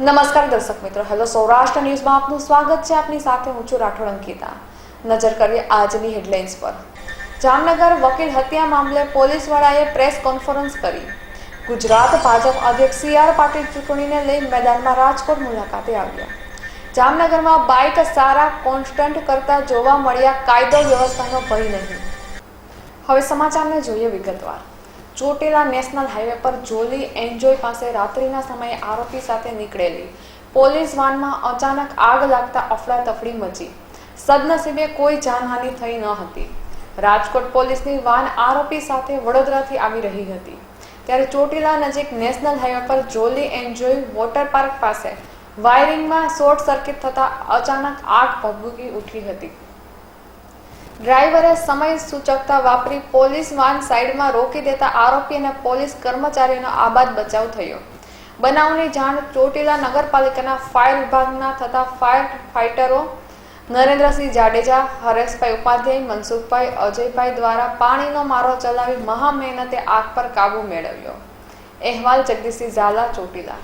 નમસ્કાર દર્શક મિત્રો, હેલો સૌરાષ્ટ્ર ન્યૂઝમાં આપનું સ્વાગત છે આપની સાથે હું છું રાઠોડ અંકિતા. નજર કરીએ આજની હેડલાઇન્સ પર. જામનગર વકીલ હત્યા મામલે પોલીસ વડાએ પ્રેસ કોન્ફરન્સ કરી. ગુજરાત ભાજપ અધ્યક્ષ સી આર પાટીલ ચૂંટણીને લઈ મેદાનમાં રાજકોટ મુલાકાતે આવ્યા. જામનગરમાં બાઇક સારા કોન્સ્ટન્ટ કરતા જોવા મળ્યા કાયદો વ્યવસ્થાનો ભય નહીં. હવે સમાચારને જોઈએ વિગતવાર. ચોટીલા નેશનલ હાઈવે પર જોલી એન્જોય પાસે રાત્રિના સમયે આરોપી સાથે નીકળેલી. પોલીસ વાનમાં અચાનક આગ લાગતા અફડાતફડી મચી. સદનસીબે કોઈ જાનહાનિ થઈ ન હતી. રાજકોટ પોલીસની વાન આરોપી સાથે વડોદરાથી આવી રહી હતી. ત્યારે ચોટીલા નજીક નેશનલ હાઈવે પર જોલી એન્જોય વોટર પાર્ક પાસે વાયરિંગમાં શોર્ટ સર્કિટ થતાં અચાનક આગ ભભૂકી ઉઠી હતી. ડ્રાઈવરે સમય સૂચકતા વાપરી પોલીસ વાન સાઈડમાં રોકી દેતા આરોપી અને પોલીસ કર્મચારીનો આબાદ બચાવ થયો. બનાવની જાણ ચોટીલા નગરપાલિકાના ફાયર વિભાગના થતા ફાયર ફાઇટરો નરેન્દ્રસિંહ જાડેજા, હરેશભાઈ ઉપાધ્યાય, મનસુખભાઈ અજયભાઈ દ્વારા પાણીનો મારો ચલાવી મહા મહેનતે આગ પર કાબુ મેળવ્યો. અહેવાલ જગદીશસિંહ ઝાલા, ચોટીલા.